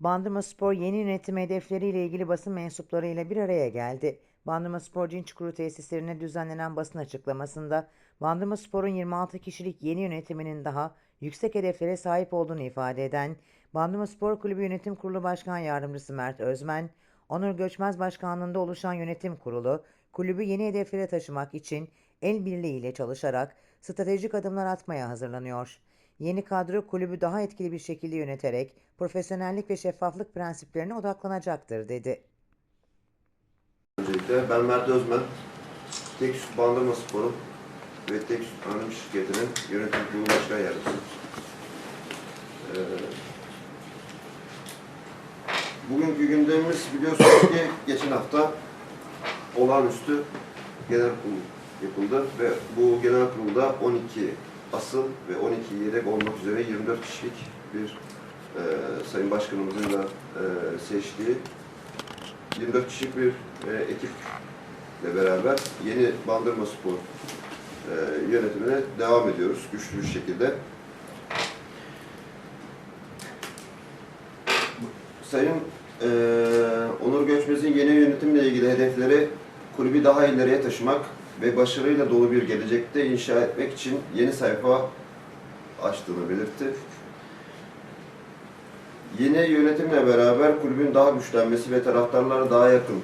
Bandırma Spor yeni yönetim hedefleriyle ilgili basın mensuplarıyla bir araya geldi. Bandırma Spor Cinçkuru tesislerine düzenlenen basın açıklamasında Bandırma Spor'un 26 kişilik yeni yönetiminin daha yüksek hedeflere sahip olduğunu ifade eden Bandırma Spor Kulübü Yönetim Kurulu Başkan Yardımcısı Mert Özmen, Onur Göçmez Başkanlığında oluşan yönetim kurulu, kulübü yeni hedeflere taşımak için el birliğiyle çalışarak stratejik adımlar atmaya hazırlanıyor. Yeni kadro kulübü daha etkili bir şekilde yöneterek profesyonellik ve şeffaflık prensiplerine odaklanacaktır dedi. Öncelikle ben Mert Özmen, Tek Süt Bandırma Spor'un ve Tek Süt Anonim Şirketi'nin yönetim kurulu başkan yardımcısıyım. Ee, bugünkü gündemimiz biliyorsunuz ki geçen hafta olağanüstü genel kurul yapıldı ve bu genel kurulda 12 asıl ve 12 yedek olmak üzere 24 kişilik bir e, Sayın Başkanımızın da e, seçtiği 24 kişilik bir e, ekiple beraber yeni Bandırma Spor e, yönetimine devam ediyoruz güçlü bir şekilde. Sayın e, Onur Göçmez'in yeni yönetimle ilgili hedefleri kulübü daha ileriye taşımak ve başarıyla dolu bir gelecekte inşa etmek için yeni sayfa açtığını belirtti. Yeni yönetimle beraber kulübün daha güçlenmesi ve taraftarlara daha yakın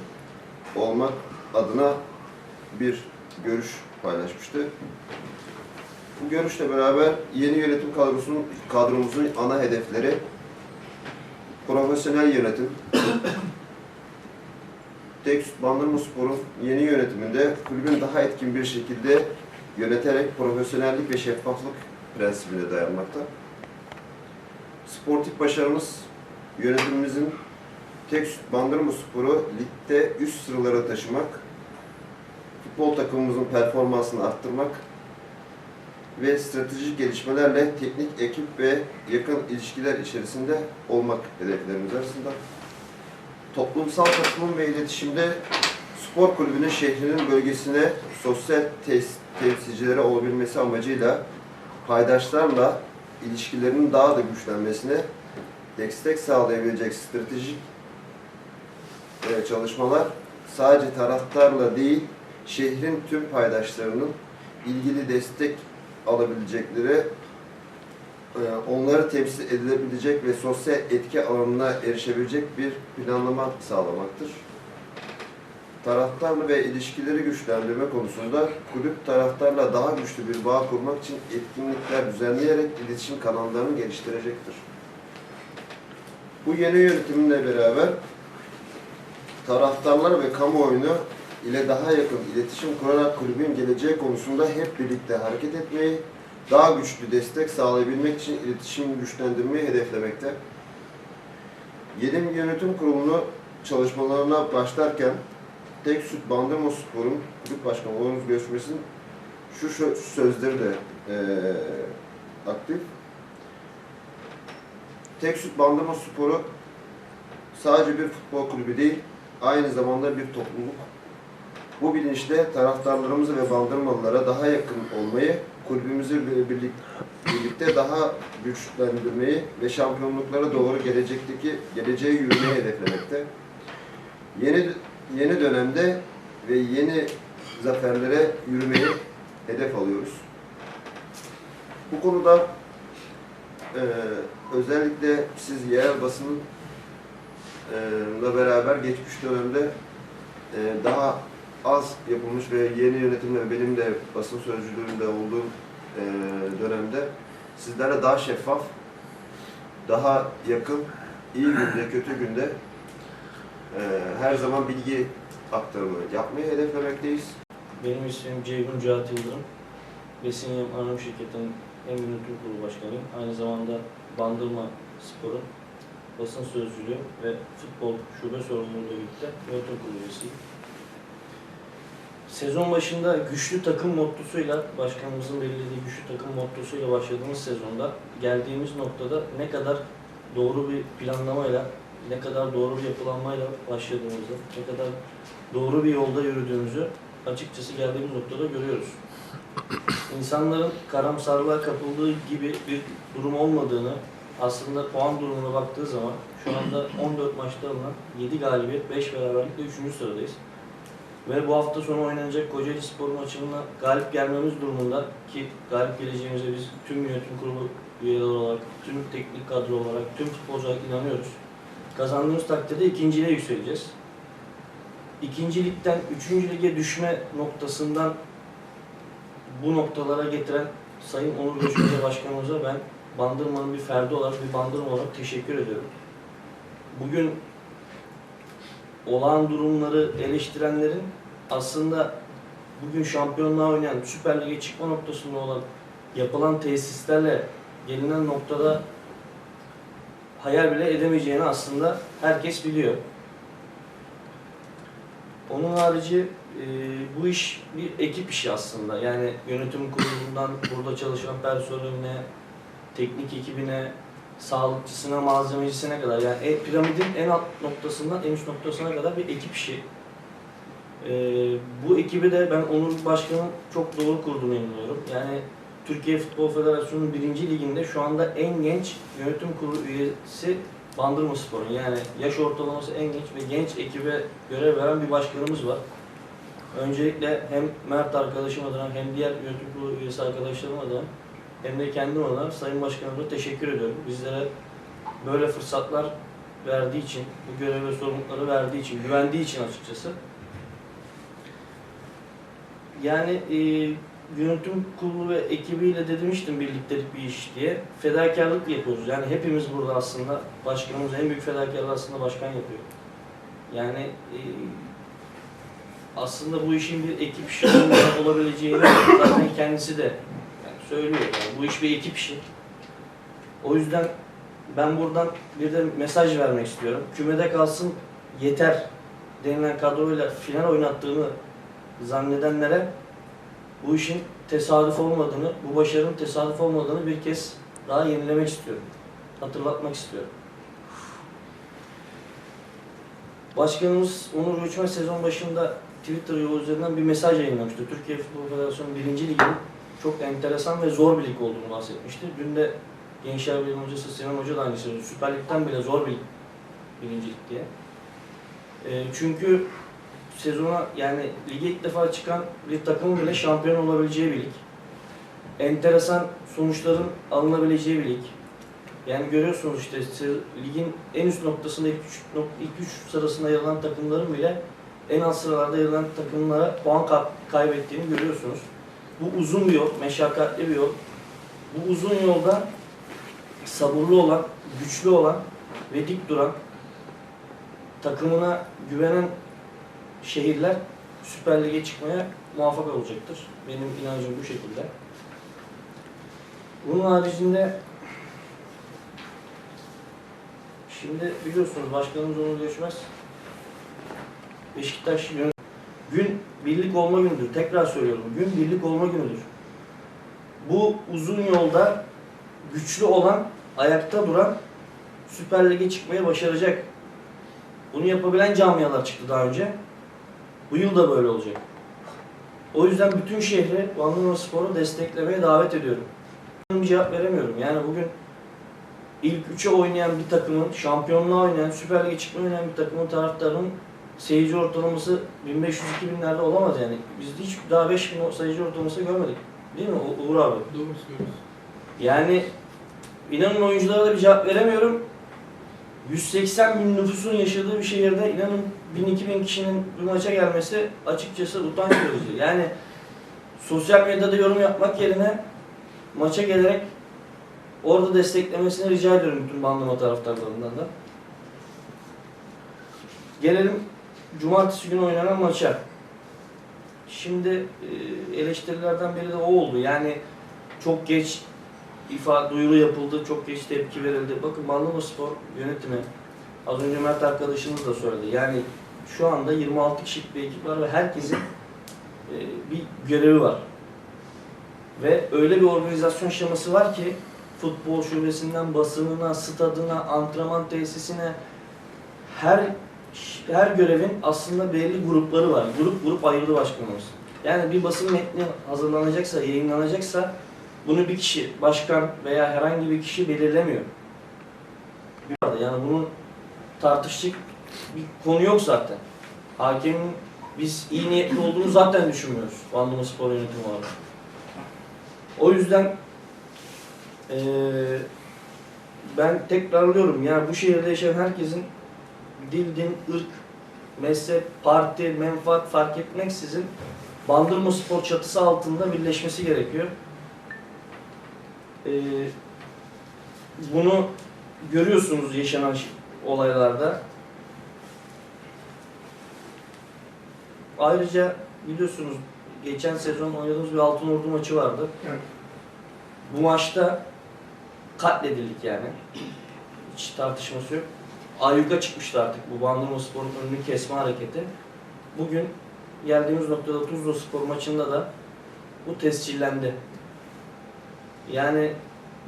olmak adına bir görüş paylaşmıştı. Bu görüşle beraber yeni yönetim kadrosunun kadromuzun ana hedefleri profesyonel yönetim, Tek Süt Bandırma Spor'un yeni yönetiminde kulübün daha etkin bir şekilde yöneterek profesyonellik ve şeffaflık prensibine dayanmakta. Sportif başarımız yönetimimizin tek süt bandırma sporu ligde üst sıralara taşımak, futbol takımımızın performansını arttırmak ve stratejik gelişmelerle teknik ekip ve yakın ilişkiler içerisinde olmak hedeflerimiz arasında. Toplumsal katılım ve iletişimde spor kulübünün şehrinin bölgesine sosyal tes- temsilcileri olabilmesi amacıyla paydaşlarla ilişkilerinin daha da güçlenmesine destek sağlayabilecek stratejik e, çalışmalar sadece taraftarla değil, şehrin tüm paydaşlarının ilgili destek alabilecekleri, onları temsil edilebilecek ve sosyal etki alanına erişebilecek bir planlama sağlamaktır. Taraftarlı ve ilişkileri güçlendirme konusunda kulüp taraftarla daha güçlü bir bağ kurmak için etkinlikler düzenleyerek iletişim kanallarını geliştirecektir. Bu yeni yönetimle beraber taraftarlar ve kamuoyunu ile daha yakın iletişim kurarak kulübün geleceği konusunda hep birlikte hareket etmeyi, daha güçlü destek sağlayabilmek için iletişimi güçlendirmeyi hedeflemekte. Yeni yönetim kurulunu çalışmalarına başlarken Tek Süt Bandırma Spor'un kulüp başkanı Oğuz Göçmes'in şu şö- sözleri de eee, aktif. Tek Süt Bandırma Sporu sadece bir futbol kulübü değil, aynı zamanda bir topluluk. Bu bilinçle taraftarlarımızı ve bandırmalılara daha yakın olmayı, kulübümüzü bir- birlik, birlikte daha güçlendirmeyi ve şampiyonluklara doğru gelecekteki geleceğe yürümeyi hedeflemekte. Yeni yeni dönemde ve yeni zaferlere yürümeyi hedef alıyoruz. Bu konuda eee, özellikle siz yerel basının eee, beraber geçmiş dönemde eee, daha az yapılmış ve yeni yönetimle benim de basın sözcülüğünde olduğum eee, dönemde sizlerle daha şeffaf, daha yakın, iyi günde, kötü günde eee, her zaman bilgi aktarımı yapmayı hedeflemekteyiz. Benim ismim Ceyhun Cihat Yıldırım. Besin Yem Anonim Şirketi'nin hem yönetim kurulu başkanıyım. Aynı zamanda Bandırma Spor'un basın sözcülüğü ve futbol şube sorumluluğuyla birlikte yönetim kurulu üyesiyim. Sezon başında güçlü takım mottosuyla, başkanımızın belirlediği güçlü takım mottosuyla başladığımız sezonda geldiğimiz noktada ne kadar doğru bir planlamayla, ne kadar doğru bir yapılanmayla başladığımızı, ne kadar doğru bir yolda yürüdüğümüzü açıkçası geldiğimiz noktada görüyoruz. İnsanların karamsarlığa kapıldığı gibi bir durum olmadığını, aslında puan durumuna baktığı zaman Şu anda 14 maçta alınan 7 galibiyet, 5 beraberlikle 3. sıradayız. Ve bu hafta sonu oynanacak Kocaeli Spor maçına galip gelmemiz durumunda ki galip geleceğimize biz tüm yönetim kurulu üyeleri olarak, tüm teknik kadro olarak, tüm futbolcu olarak inanıyoruz. Kazandığımız takdirde ikinciliğe yükseleceğiz. İkincilikten üçüncü lige düşme noktasından bu noktalara getiren Sayın Onur Göçmece Başkanımıza ben Bandırma'nın bir ferdi olarak, bir Bandırma olarak teşekkür ediyorum. Bugün olağan durumları eleştirenlerin aslında bugün şampiyonluğa oynayan, Süper Lig'e çıkma noktasında olan yapılan tesislerle gelinen noktada hayal bile edemeyeceğini aslında herkes biliyor. Onun harici e, bu iş bir ekip işi aslında. Yani yönetim kurulundan burada çalışan personeline, teknik ekibine, sağlıkçısına, malzemecisine kadar yani e, piramidin en alt noktasından en üst noktasına kadar bir ekip işi. E, bu ekibi de ben Onur Başkan'ın çok doğru kurduğunu inanıyorum. Yani Türkiye Futbol Federasyonu'nun birinci liginde şu anda en genç yönetim kurulu üyesi Bandırma Spor'un. Yani yaş ortalaması en genç ve genç ekibe görev veren bir başkanımız var. Öncelikle hem Mert arkadaşım adına hem diğer yönetim kurulu üyesi arkadaşlarım adına hem de kendim adına Sayın Başkanım'a teşekkür ediyorum. Bizlere böyle fırsatlar verdiği için, bu görev ve sorumlulukları verdiği için, güvendiği için açıkçası. Yani e, yönetim kurulu ve ekibiyle de demiştim birliktelik bir iş diye. Fedakarlık yapıyoruz. Yani hepimiz burada aslında başkanımız en büyük fedakarlığı aslında başkan yapıyor. Yani e, aslında bu işin bir ekip işi olabileceğini zaten kendisi de söylüyor. Yani bu iş bir ekip işi. O yüzden ben buradan bir de mesaj vermek istiyorum. Kümede kalsın yeter denilen kadroyla final oynattığını zannedenlere bu işin tesadüf olmadığını, bu başarının tesadüf olmadığını bir kez daha yenilemek istiyorum. Hatırlatmak istiyorum. Başkanımız Onur Göçmez sezon başında Twitter yolu üzerinden bir mesaj yayınlamıştı. Türkiye Futbol Federasyonu 1. Lig'in çok enteresan ve zor bir lig olduğunu bahsetmişti. Dün de Gençler Birliği hocası Sinan Hoca da aynı söyledi. Süper Lig'den bile zor bir lig. Birinci lig diye. E, çünkü sezona yani lige ilk defa çıkan bir takımın bile şampiyon olabileceği bir lig. Enteresan sonuçların alınabileceği bir lig. Yani görüyorsunuz işte ligin en üst noktasında ilk üç, ilk üç sırasında yer alan takımların bile en alt sıralarda yer alan takımlara puan ka- kaybettiğini görüyorsunuz. Bu uzun bir yol, meşakkatli bir yol. Bu uzun yolda sabırlı olan, güçlü olan ve dik duran, takımına güvenen şehirler Süper Lig'e çıkmaya muvaffak olacaktır. Benim inancım bu şekilde. Bunun haricinde şimdi biliyorsunuz başkanımız onu görüşmez. Beşiktaş yön- gün birlik olma günüdür. Tekrar söylüyorum. Gün birlik olma günüdür. Bu uzun yolda güçlü olan, ayakta duran Süper Lig'e çıkmaya başaracak. Bunu yapabilen camialar çıktı daha önce. Bu yıl da böyle olacak. O yüzden bütün şehri Bandırma Spor'u desteklemeye davet ediyorum. Cevap veremiyorum. Yani bugün ilk üçe oynayan bir takımın, şampiyonluğa oynayan, Süper Lig'e çıkmaya oynayan bir takımın taraftarının seyirci ortalaması 1500-2000'lerde olamaz yani. Biz hiç daha 5000 o seyirci ortalaması görmedik. Değil mi U- Uğur abi? Doğru söylüyorsun. Yani inanın oyunculara da bir cevap veremiyorum. 180 bin nüfusun yaşadığı bir şehirde inanın 1000-2000 kişinin bir maça gelmesi açıkçası utanç verici. Yani sosyal medyada yorum yapmak yerine maça gelerek orada desteklemesini rica ediyorum bütün bandırma taraftarlarından da. Gelelim cumartesi günü oynanan maça. Şimdi e, eleştirilerden biri de o oldu. Yani çok geç ifade duyuru yapıldı, çok geç tepki verildi. Bakın Bandırma Spor yönetimi az önce Mert arkadaşımız da söyledi. Yani şu anda 26 kişilik bir ekip var ve herkesin e, bir görevi var. Ve öyle bir organizasyon şeması var ki futbol şubesinden basınına, stadına, antrenman tesisine her her görevin aslında belli grupları var. Grup grup ayırdı başkanımız. Yani bir basın metni hazırlanacaksa, yayınlanacaksa bunu bir kişi, başkan veya herhangi bir kişi belirlemiyor. Yani bunun tartışacak bir konu yok zaten. Hakemin biz iyi niyetli olduğunu zaten düşünmüyoruz Bandırma Spor Yönetimi olarak. O yüzden eee, ben tekrarlıyorum yani bu şehirde yaşayan herkesin dil, din, ırk, mezhep, parti, menfaat fark etmeksizin Bandırma Spor çatısı altında birleşmesi gerekiyor. Eee, bunu görüyorsunuz yaşanan olaylarda. Ayrıca biliyorsunuz geçen sezon oynadığımız bir Altın Ordu maçı vardı. Evet. Bu maçta katledildik yani. Hiç tartışması yok. Ayyuka çıkmıştı artık bu Bandırma Spor'un önünü kesme hareketi. Bugün geldiğimiz noktada Tuzla Spor maçında da bu tescillendi. Yani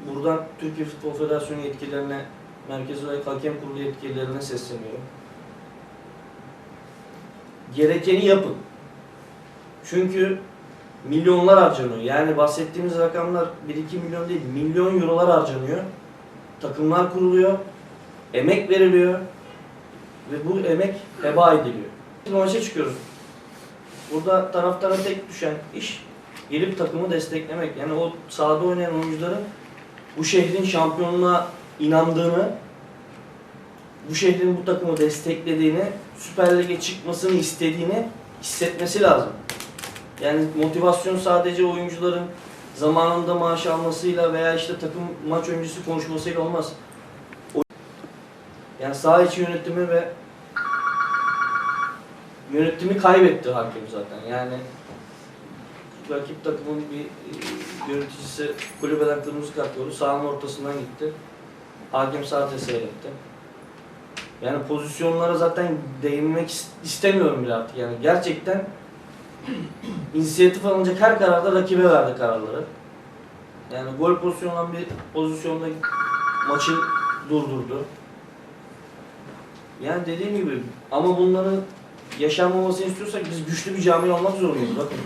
buradan Türkiye Futbol Federasyonu yetkililerine, Merkez Olarak Hakem Kurulu yetkililerine sesleniyorum. Gerekeni yapın. Çünkü milyonlar harcanıyor. Yani bahsettiğimiz rakamlar 1-2 milyon değil, milyon eurolar harcanıyor. Takımlar kuruluyor, emek veriliyor ve bu emek heba ediliyor. Biz maça çıkıyoruz. Burada taraftara tek düşen iş gelip takımı desteklemek. Yani o sahada oynayan oyuncuların bu şehrin şampiyonluğa inandığını, bu şehrin bu takımı desteklediğini, Süper Lig'e çıkmasını istediğini hissetmesi lazım. Yani motivasyon sadece oyuncuların zamanında maaş almasıyla veya işte takım maç öncesi konuşmasıyla olmaz. Yani saha içi yönetimi ve yönetimi kaybetti hakem zaten. Yani rakip takımın bir e, yöneticisi kulübeden kırmızı kart gördü. Sahanın ortasından gitti. Hakem sadece seyretti. Yani pozisyonlara zaten değinmek is- istemiyorum bile artık. Yani gerçekten inisiyatif alınacak her kararda rakibe verdi kararları. Yani gol pozisyonu olan bir pozisyonda maçı durdurdu. Yani dediğim gibi ama bunların yaşanmamasını istiyorsak biz güçlü bir cami olmak zorundayız. Bakın